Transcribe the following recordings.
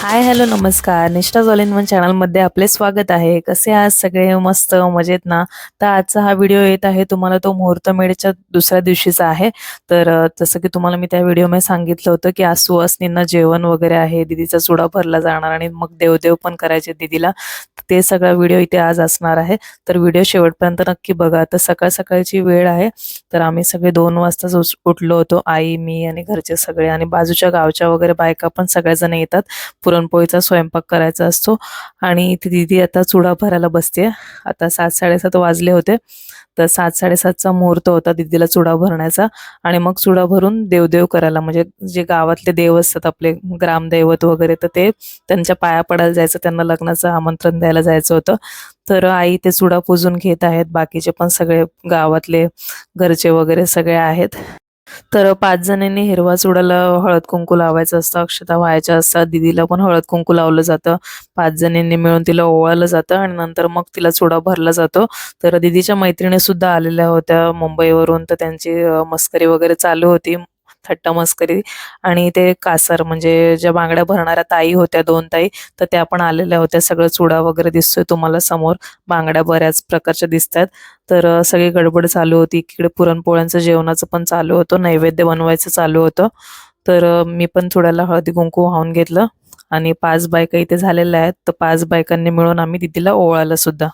Hi hello नमस्कार. निष्ठा झॉलिन in one चॅनलमध्ये आपले स्वागत आहे. कसे आज सगळे? मस्त मजेत ना? तर आजचा हा व्हिडिओ येत आहे. तुम्हाला तो मुहूर्तमेढच्या दुसऱ्या दिवशीचा आहे. तर जसं की तुम्हाला मी त्या व्हिडिओमध्ये सांगितलं होतं की आज सुवासनींना जेवण वगैरे आहे. दिदीचा चुडा भरला जाणार आणि मग देवदेव पण करायचे दिदीला. ते सगळा व्हिडिओ इथे आज असणार आहे. तर व्हिडिओ शेवटपर्यंत नक्की बघा. तर सकाळ सकाळची वेळ आहे. तर आम्ही सगळे दोन वाजताच उस- उठलो होतो. आई मी आणि घरचे सगळे आणि बाजूच्या गावच्या वगैरे बायका पण सगळ्याजण येतात. पुरणपोळीचा स्वयंपाक करायचा असतो. आणि ती दिदी आता चुडा भरायला बसते. आता सात साडेसात वाजले होते. तर सात साडेसातचा मुहूर्त होता दिदीला चुडा भरण्याचा. आणि मग चुडा भरून देवदेव करायला. म्हणजे जे गावातले देव असतात आपले ग्रामदैवत वगैरे तर ते त्यांच्या पाया पडायला जायचं. त्यांना लग्नाचं आमंत्रण द्यायला जायचं होतं. तर आई ते चुडा पुजून घेत आहेत. बाकीचे पण सगळे गावातले घरचे वगैरे सगळे आहेत. तर पाच जणांनी हिरवा चुडाला हळद कुंकू लावायचं असतं. अक्षता व्हायच्या असतात. दिदीला पण हळद कुंकू लावलं जातं. पाच जणींनी मिळून तिला ओवाळलं जातं आणि नंतर मग तिला चुडा भरला जातो. तर दिदीच्या मैत्रिणी सुद्धा आलेल्या होत्या मुंबईवरून. तर त्यांची मस्करी वगैरे चालू होती. थट्टा मस्करी आणि ते कासर म्हणजे ज्या बांगड्या भरणाऱ्या ताई होत्या दोन ताई तर त्या पण आलेल्या होत्या. सगळं चुडा वगैरे दिसतोय तुम्हाला समोर. बांगड्या बऱ्याच प्रकारच्या दिसतात. तर सगळी गडबड चालू होती. इकडे पुरणपोळ्यांचं जेवणाचं पण चालू होतं. नैवेद्य बनवायचं चालू होतं. तर मी पण थोड्याला हळदी कुंकू वाहून घेतलं आणि पाच बायका इथे झालेल्या आहेत. तर पाच बायकांनी मिळून आम्ही दिदीला ओवाळलं सुद्धा.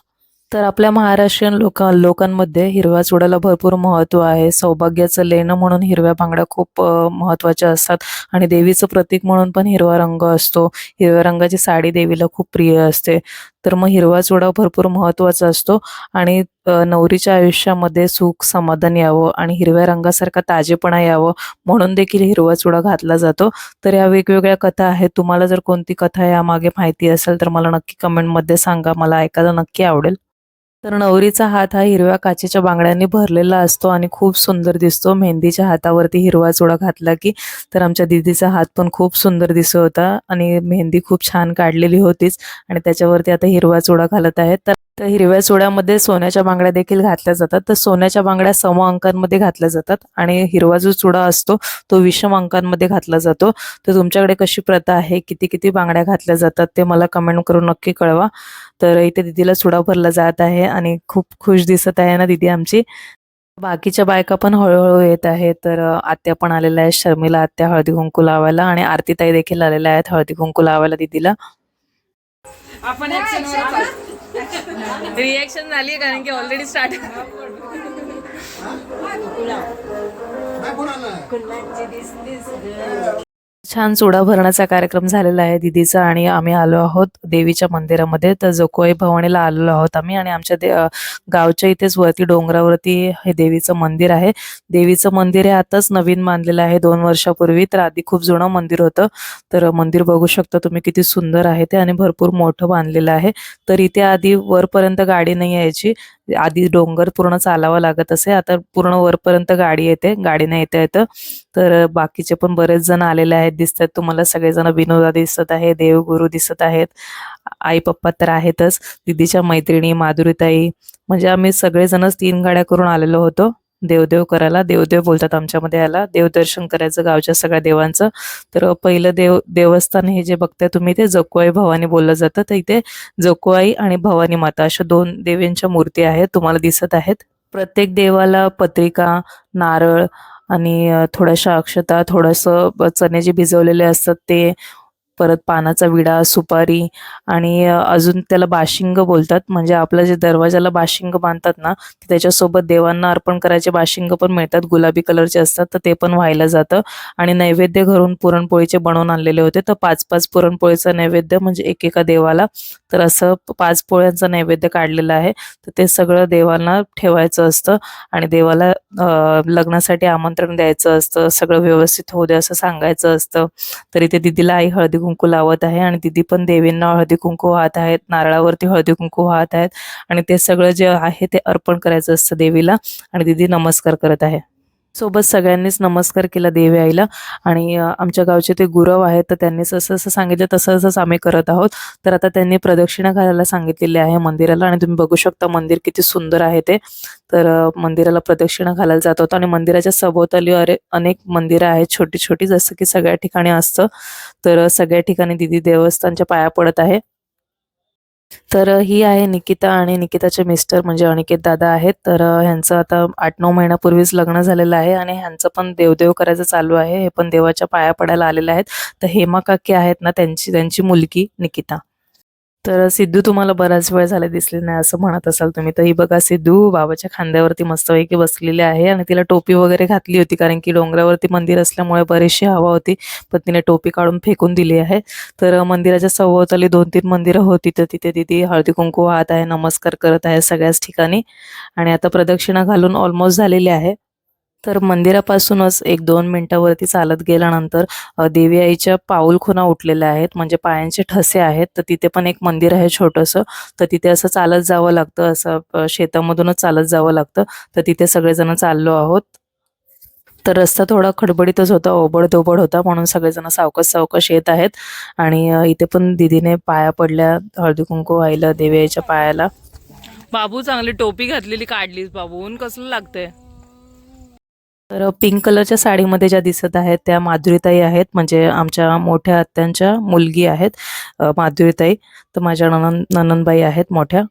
तर आपल्या महाराष्ट्रीयन लोक लोकांमध्ये हिरव्या चुड्याला भरपूर महत्त्व आहे. सौभाग्याचं लेणं म्हणून हिरव्या बांगड्या खूप महत्त्वाच्या महत्त्वाच्या असतात. आणि देवीचं प्रतीक म्हणून पण हिरवा रंग असतो. हिरव्या रंगाची साडी देवीला खूप प्रिय असते. तर मग हिरवा चुडा भरपूर महत्त्वाचा असतो. आणि नवरीच्या आयुष्यामध्ये सुख समाधान यावं आणि हिरव्या रंगासारखा ताजेपणा यावं म्हणून देखील हिरवा चुडा घातला जातो. तर या वेगवेगळ्या कथा आहेत. तुम्हाला जर कोणती कथा यामागे माहिती असेल तर मला नक्की कमेंटमध्ये सांगा. मला ऐकायला नक्की आवडेल. तर नवरीचा हात हा हिरव्या काचेच्या बांगड्यांनी भरलेला असतो आणि खूप सुंदर दिसतो. मेहंदीच्या हातावरती हिरवा चुडा घातला की तर आमच्या दिदीचा हात पण खूप सुंदर दिसत होता आणि मेहंदी खूप छान काढलेली होतीच आणि त्याच्यावरती आता हिरवा चुडा घालत आहेत. तर तर हिरव्या चुड्यामध्ये सोन्याच्या बांगड्या देखील घातल्या जातात. तर सोन्याच्या बांगड्या सम अंकांमध्ये घातल्या जातात आणि हिरवा जो चुडा असतो तो विषम अंकांमध्ये घातला जातो. तर तुमच्याकडे कशी प्रथा आहे? किती किती बांगड्या घातल्या जातात ते मला कमेंट करून नक्की कळवा. तर इथे दिदीला चुडा भरला जात आहे आणि खूप खुश दिसत आहे ना दिदी आमची. बाकीच्या बायका पण हळूहळू येत आहेत. तर आत्या पण आलेल्या आहेत शर्मिला आत्या हळदी कुंकू लावायला आणि आरतीताई देखील आलेल्या आहेत हळदी कुंकू लावायला दिदीला. आपण रिएक्शन झाली कारण की ऑलरेडी स्टार्ट छान चुडा भरण्याचा कार्यक्रम झालेला आहे दिदीचा आणि आम्ही आलो आहोत देवीच्या मंदिरामध्ये. तर जोकोई भवानीला आलेलो आहोत आम्ही आणि आमच्या दे गावच्या इथेच वरती डोंगरावरती हे देवीचं मंदिर आहे. देवीचं मंदिर हे आताच नवीन बांधलेलं आहे दोन वर्षापूर्वी. तर आधी खूप जुनं मंदिर होतं. तर मंदिर बघू शकता तुम्ही किती सुंदर आहे ते आणि भरपूर मोठं बांधलेलं आहे. तर इथे आधी वरपर्यंत गाडी नाही यायची. आधी डोंगर पूर्ण चालावं लागत असे. आता पूर्ण वरपर्यंत गाडी येते. गाडीने येता येतं. तर बाकीचे पण बरेच जण आलेले आहेत. दिसतात तुम्हाला. सगळेजण विनोदा दिसत आहे देवगुरु दिसत आहेत. आई पप्पा तर आहेतच. दिदीच्या मैत्रिणी माधुरीताई. म्हणजे आम्ही सगळेजणच तीन गाड्या करून आलेलो होतो. देवदेव करायला. देवदेव बोलतात आमच्यामध्ये याला देवदर्शन करायचं गावच्या सगळ्या देवांचं. तर पहिलं देव देवस्थान हे जे बघताय तुम्ही ते जकुआई भवानी बोललं जातं. तर इथे जकुआई आणि भवानी माता अशा दोन देवींच्या मूर्ती आहेत तुम्हाला दिसत आहेत. प्रत्येक देवाला पत्रिका नारळ आणि थोड्याशा अक्षता थोडंसं चणे जे भिजवलेले असतात ते परत पानाचा विडा सुपारी आणि अजून त्याला बाशिंग बोलतात. म्हणजे आपलं जे दरवाजाला बाशिंग बांधतात ना ते त्याच्यासोबत देवांना अर्पण करायचे बाशिंग पण मिळतात. गुलाबी कलरचे असतात तर ते पण व्हायला जातं. आणि नैवेद्य घरून पुरणपोळीचे बनवून आणलेले होते. तर पाच पाच पुरणपोळीचा नैवेद्य म्हणजे एकेका देवाला. तर असं पाच पोळ्यांचा नैवेद्य काढलेला आहे. तर ते सगळं देवांना ठेवायचं असतं आणि देवाला लग्नासाठी आमंत्रण द्यायचं असतं. सगळं व्यवस्थित होऊ दे असं सांगायचं असतं. तरी ते दिदीला आई हळदी कुंकू लावत आहे आणि दिदी पण देवींना हळदी कुंकू वाहत आहेत. नारळावरती हळदी कुंकू वाहत आहेत आणि ते सगळं जे आहे ते अर्पण करायचं असतं देवीला आणि दिदी नमस्कार करत आहे. सोबत सगळ्यांनीच नमस्कार केला देवी आईला. आणि आमच्या गावचे ते गुरव आहेत तर त्यांनी जसं जसं सांगितलं तसं तसंच आम्ही करत आहोत. तर आता त्यांनी प्रदक्षिणा घालायला सांगितलेली आहे मंदिराला आणि तुम्ही बघू शकता मंदिर किती सुंदर आहे ते. तर मंदिराला प्रदक्षिणा घालायला जात होतं आणि मंदिराच्या सभोवताली अरे अनेक मंदिरं आहेत छोटी छोटी जसं की सगळ्या ठिकाणी असतं. तर सगळ्या ठिकाणी दिदी देवस्थानच्या पाया पडत आहे. तर ही आहे निकिता आणि निकिताचे मिस्टर म्हणजे अनिकेत दादा आहेत. तर ह्यांचं आता आठ नऊ महिन्यापूर्वीच लग्न झालेलं आहे आणि ह्यांचं पण देवदेव करायचं चालू आहे. हे पण देवाच्या पाया पडायला आलेले आहेत. तर हेमा काकी आहेत ना त्यांची त्यांची मुलगी निकिता. तर सिद्धू तुम्हाला बराच वेळ झाला दिसले नाही असं म्हणत असाल तुम्ही. तर ही बघा सिद्धू बाबाच्या खांद्यावरती मस्तपैकी बसलेली आहे आणि तिला टोपी वगैरे घातली होती कारण की डोंगरावरती मंदिर असल्यामुळे बरीचशी हवा होती पण तिने टोपी काढून फेकून दिली आहे. तर मंदिराच्या सभोवताली दोन तीन मंदिरं होती तर तिथे तिथे हळदी कुंकू वाहत आहे नमस्कार करत आहे सगळ्याच ठिकाणी. आणि आता प्रदक्षिणा घालून ऑलमोस्ट झालेली आहे. तर मंदिरापासूनच एक दोन मिनटावरती चालत गेल्यानंतर देवी आईच्या पाऊल खुना उठलेल्या आहेत. म्हणजे पायांचे ठसे आहेत. तर तिथे पण एक मंदिर आहे छोटंसं. तर तिथे असं चालत जावं लागतं. असं शेतामधूनच चालत जावं लागतं. तर तिथे सगळेजण चाललो आहोत. तर रस्ता थोडा खडबडीतच होता. ओबडधोबड होता. म्हणून सगळेजण सावकाश सावकाश येत आहेत. आणि इथे पण दीदीने पाया पडल्या. हळदी कुंकू व्हायला देवी आईच्या पायाला. बाबू चांगली टोपी घातलेली काढलीस बाबू. ऊन कसलं लागतंय? तर पिंक कलरच्या साडीमध्ये ज्या दिसत आहेत त्या माधुरीताई आहेत. म्हणजे आमच्या मोठ्या आत्यांच्या मुलगी आहेत माधुरीताई. तर माझ्या ननन नननबाई आहेत मोठ्या.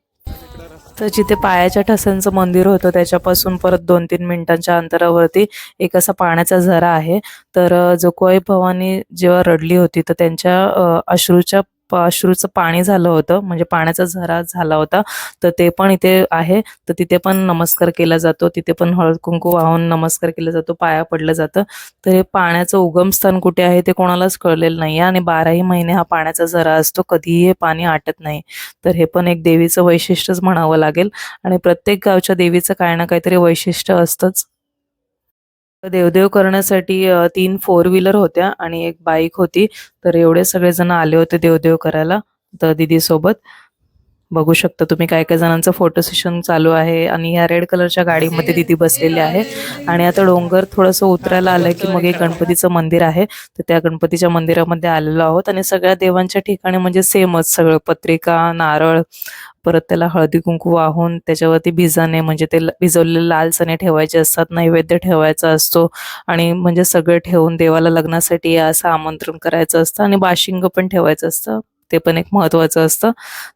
तर जिथे पायाच्या ठसांचं मंदिर होतं त्याच्यापासून परत दोन तीन मिनिटांच्या अंतरावरती एक असा पाण्याचा झरा आहे. तर जो जोकोई भवानी जेव्हा रडली होती तर त्यांच्या अश्रूच्या अश्रूचं पाणी झालं होतं म्हणजे पाण्याचा झरा झाला होता. तर ते पण इथे आहे. तर तिथे पण नमस्कार केला जातो. तिथे पण हळद कुंकू वाहून नमस्कार केला जातो. पाया पडलं जातं. तर हे पाण्याचं उगमस्थान कुठे आहे ते कोणालाच कळलेलं नाही आणि बाराही महिने हा पाण्याचा झरा असतो. कधीही हे पाणी आटत नाही. तर हे पण एक देवीचं वैशिष्ट्यच म्हणावं लागेल. आणि प्रत्येक गावच्या देवीचं काही ना काहीतरी वैशिष्ट्य असतंच. देवदेव करण्यासाठी तीन फोर व्हीलर होत्या आणि एक बाईक होती. तर एवढे सगळेजण आले होते देवदेव करायला तर दिदी सोबत बघू शकता तुम्ही काय काय जणांचं फोटो सेशन चालू आहे आणि ह्या रेड कलरच्या गाडीमध्ये दिदी बसलेली आहे. आणि आता डोंगर थोडंसं उतरायला आलं की मग एक गणपतीचं मंदिर आहे. तर त्या गणपतीच्या मंदिरामध्ये आलेलो आहोत आणि सगळ्या देवांच्या ठिकाणी म्हणजे सेमच सगळं पत्रिका नारळ परत त्याला हळदी कुंकू वाहून त्याच्यावरती भिजाणे म्हणजे ते भिजवलेले लाल चणे ठेवायचे असतात नैवेद्य ठेवायचा असतो आणि म्हणजे सगळं ठेवून देवाला लग्नासाठी असं आमंत्रण करायचं असतं आणि बाशिंग पण ठेवायचं असतं. ते पण एक महत्वाचं असतं.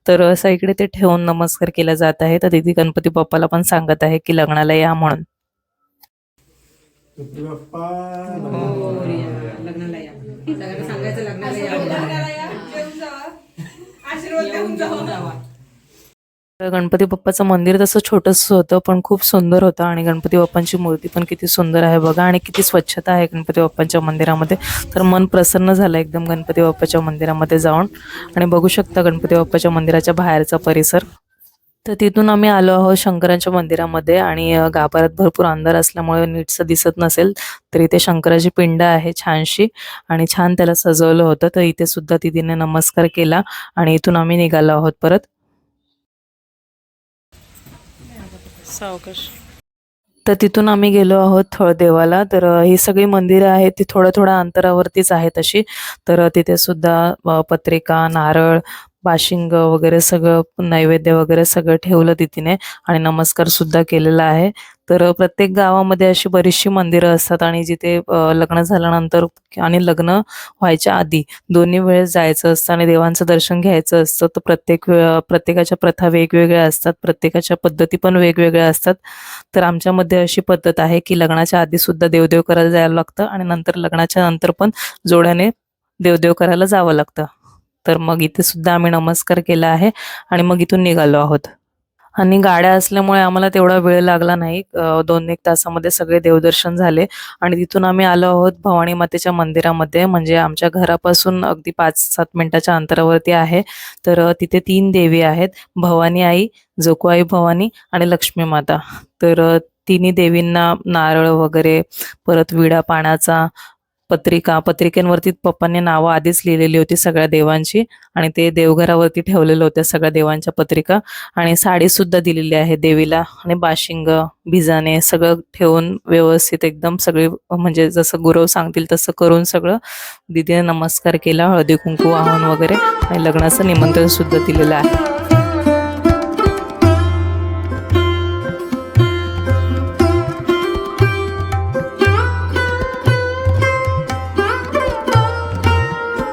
तर असं इकडे ते ठेवून नमस्कार केला जात आहे. तर तिथे गणपती बाप्पाला पण सांगत आहे की लग्नाला या म्हणून. गणपती बाप्पा तर गणपती बाप्पाचं मंदिर तसं छोटंसं होतं पण खूप सुंदर होतं. आणि गणपती बाप्पांची मूर्ती पण किती सुंदर आहे बघा. आणि किती स्वच्छता आहे गणपती बाप्पांच्या मंदिरामध्ये. तर मन प्रसन्न झालं एकदम गणपती बाप्पाच्या मंदिरामध्ये जाऊन. आणि बघू शकता गणपती बाप्पाच्या मंदिराच्या बाहेरचा परिसर. तर तिथून आम्ही आलो आहोत शंकरांच्या मंदिरामध्ये. आणि गाभाऱ्यात भरपूर अंधार असल्यामुळे नीटसं दिसत नसेल तर इथे शंकराची पिंड आहे छानशी. आणि छान त्याला सजवलं होतं. तर इथे सुद्धा तिथीने नमस्कार केला. आणि इथून आम्ही निघालो आहोत परत. सावकाश. तर तिथून आम्ही गेलो आहोत थळदेवाला. तर ही सगळी मंदिरं आहेत ती थोड्या थोड्या अंतरावरतीच आहेत अशी. तर तिथे सुद्धा पत्रिका नारळ बाशिंग वगैरे सगळं नैवेद्य वगैरे सगळं ठेवलं तिथीने आणि नमस्कार सुद्धा केलेला आहे. तर प्रत्येक गावामध्ये अशी बरीचशी मंदिरं असतात आणि जिथे लग्न झाल्यानंतर आणि लग्न व्हायच्या आधी दोन्ही वेळेस जायचं असतं आणि देवांचं दर्शन घ्यायचं असतं. तर प्रत्येक प्रत्येकाच्या प्रथा वेगवेगळ्या असतात प्रत्येकाच्या पद्धती पण वेगवेगळ्या असतात. तर आमच्यामध्ये अशी पद्धत आहे की लग्नाच्या आधी सुद्धा देवदेव करायला जायला लागतं आणि नंतर लग्नाच्या नंतर पण जोड्याने देवदेव करायला जावं लागतं. तर मग इथे सुद्धा आम्ही नमस्कार केला आहे आणि मग इथून निघालो आहोत. आणि गाड्या असल्यामुळे आम्हाला तेवढा वेळ लागला नाही. दोन एक तासामध्ये सगळे देवदर्शन झाले आणि तिथून आम्ही आलो आहोत भवानी मातेच्या मंदिरामध्ये. म्हणजे आमच्या घरापासून अगदी पाच सात मिनिटाच्या अंतरावरती आहे. तर तिथे तीन देवी आहेत. भवानी आई जोकुआई भवानी आणि लक्ष्मी माता. तर तिन्ही देवींना नारळ वगैरे परत विडा पाण्याचा पत्रिका पत्रिकेंवरती पप्पांनी नावं आधीच लिहिलेली होती सगळ्या देवांची आणि ते देवघरावरती ठेवलेल्या होत्या सगळ्या देवांच्या पत्रिका आणि साडी सुद्धा दिलेली आहे देवीला आणि बाशिंग भिजाने सगळं ठेवून व्यवस्थित एकदम सगळी म्हणजे जसं गुरव सांगतील तसं करून सगळं दिदीने नमस्कार केला हळदी कुंकू वाहन वगैरे आणि लग्नाचं निमंत्रण सुद्धा दिलेलं आहे.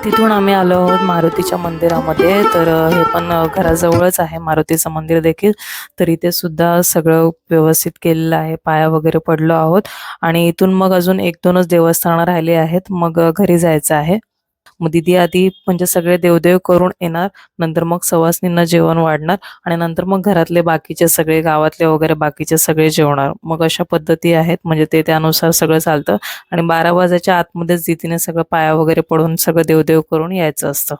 तिथून आम्ही आलो आहोत मारुतीच्या मंदिरामध्ये. तर हे पण घराजवळच आहे मारुतीचं मंदिर देखील. तर इथे सुद्धा सगळं व्यवस्थित केलेलं आहे. पाया वगैरे पडलो आहोत. आणि इथून मग अजून एक दोनच देवस्थानं राहिली आहेत. मग घरी जायचं आहे. मग दिदी आधी म्हणजे सगळे देवदेव करून येणार नंतर मग सवासनींना जेवण वाढणार आणि नंतर मग घरातले बाकीचे सगळे गावातले वगैरे बाकीचे सगळे जेवणार. मग अशा पद्धती आहेत म्हणजे ते त्यानुसार सगळं चालतं आणि बारा वाजायच्या आतमध्येच दिदीने सगळं पाया वगैरे पडून सगळं देवदेव करून यायचं असतं.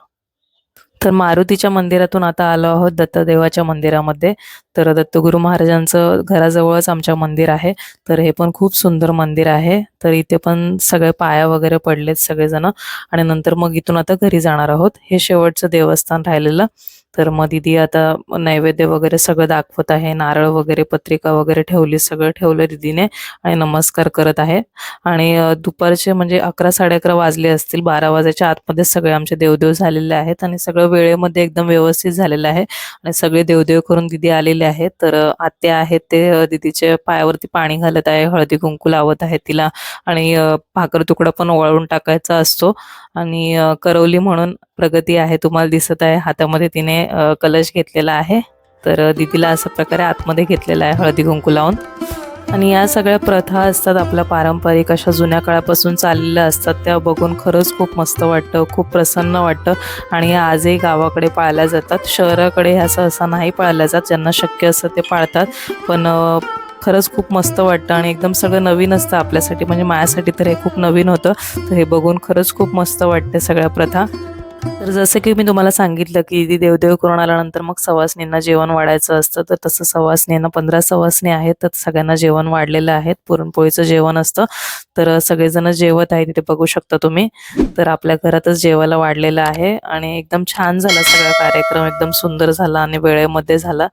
तर मारुतीच्या मंदिरातून आता आलो आहोत दत्तदेवाच्या मंदिरामध्ये. तर दत्तगुरु महाराजांचं घराजवळच आमच्या मंदिर आहे. तर हे पण खूप सुंदर मंदिर आहे. तर इथे पण सगळे पाया वगैरे पडलेत सगळेजण. आणि नंतर मग इथून आता घरी जाणार आहोत. हे शेवटचं देवस्थान राहिलेलं. तर मग दिदी आता नैवेद्य वगैरे सगळं दाखवत आहे. नारळ वगैरे पत्रिका वगैरे ठेवली सगळं ठेवलं दिदीने आणि नमस्कार करत आहे. आणि दुपारचे म्हणजे अकरा साडे अकरा वाजले असतील. बारा वाजायच्या आतमध्ये सगळे आमचे देवदेव झालेले आहेत आणि सगळं वेळेमध्ये एकदम व्यवस्थित झालेलं आहे. आणि सगळे देवदेव करून दिदी आलेले आहेत. तर आत्या आहेत ते दिदीच्या पायावरती पाणी घालत आहे. हळदी कुंकू लावत आहे तिला. आणि भाकर तुकडा पण वळून टाकायचा असतो. आणि करवली म्हणून प्रगती आहे तुम्हाला दिसत आहे. हातामध्ये तिने कलश घेतलेला आहे. तर दिदीला अशा प्रकारे आतमध्ये घेतलेला आहे हळदी कुंकू लावून. आणि या सगळ्या प्रथा असतात आपल्या पारंपरिक अशा जुन्या काळापासून चाललेल्या असतात. त्या बघून खरंच खूप मस्त वाटतं खूप प्रसन्न वाटतं. आणि या आजही गावाकडे पाळल्या जातात. शहराकडे ह्या सहसा नाही पाळल्या जात. ज्यांना शक्य असतं ते पाळतात. पण खरंच खूप मस्त वाटतं आणि एकदम सगळं नवीन असतं आपल्यासाठी. म्हणजे माझ्यासाठी तर हे खूप नवीन होतं. तर हे बघून खरंच खूप मस्त वाटते सगळ्या प्रथा. तर जसं की मी तुम्हाला सांगितलं की देवदेव करून आल्यानंतर मग सवासनींना जेवण वाढायचं असतं तर तसं सवासनींना पंधरा सवासनी आहेत तर सगळ्यांना जेवण वाढलेलं आहे. पुरणपोळीचं जेवण असतं. तर सगळेजण जेवत आहे तिथे बघू शकता तुम्ही. तर आपल्या घरातच जेवायला वाढलेलं आहे आणि एकदम छान झाला सगळा कार्यक्रम. एकदम सुंदर झाला आणि वेळेमध्ये झाला.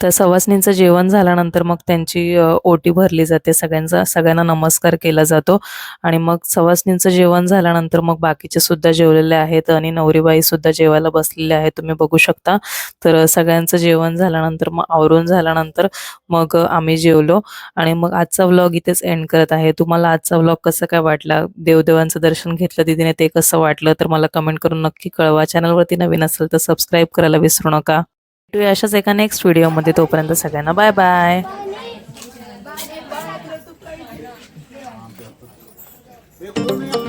तर सवासनींचं जेवण झाल्यानंतर मग त्यांची ओटी भरली जाते. सगळ्यांचा सगळ्यांना नमस्कार केला जातो. आणि मग सवासनींचं जेवण झाल्यानंतर मग बाकीचे सुद्धा जेवलेले आहेत आणि नवरीबाई सुद्धा जेवायला बसलेले आहेत. तुम्ही बघू शकता. तर सगळ्यांचं जेवण झाल्यानंतर मग आवरून झाल्यानंतर मग आम्ही जेवलो. आणि मग आजचा व्लॉग इथेच एंड करत आहे. तुम्हाला आजचा व्लॉग कसं काय वाटला? देवदेवांचं दर्शन घेतलं दिदीने ते कसं वाटलं? तर मला कमेंट करून नक्की कळवा. चॅनलवरती नवीन असेल तर सबस्क्राईब करायला विसरू नका. भेटूया अशाच एका नेक्स्ट व्हिडिओमध्ये तोपर्यंत सगळ्यांना बाय बाय नहीं अपना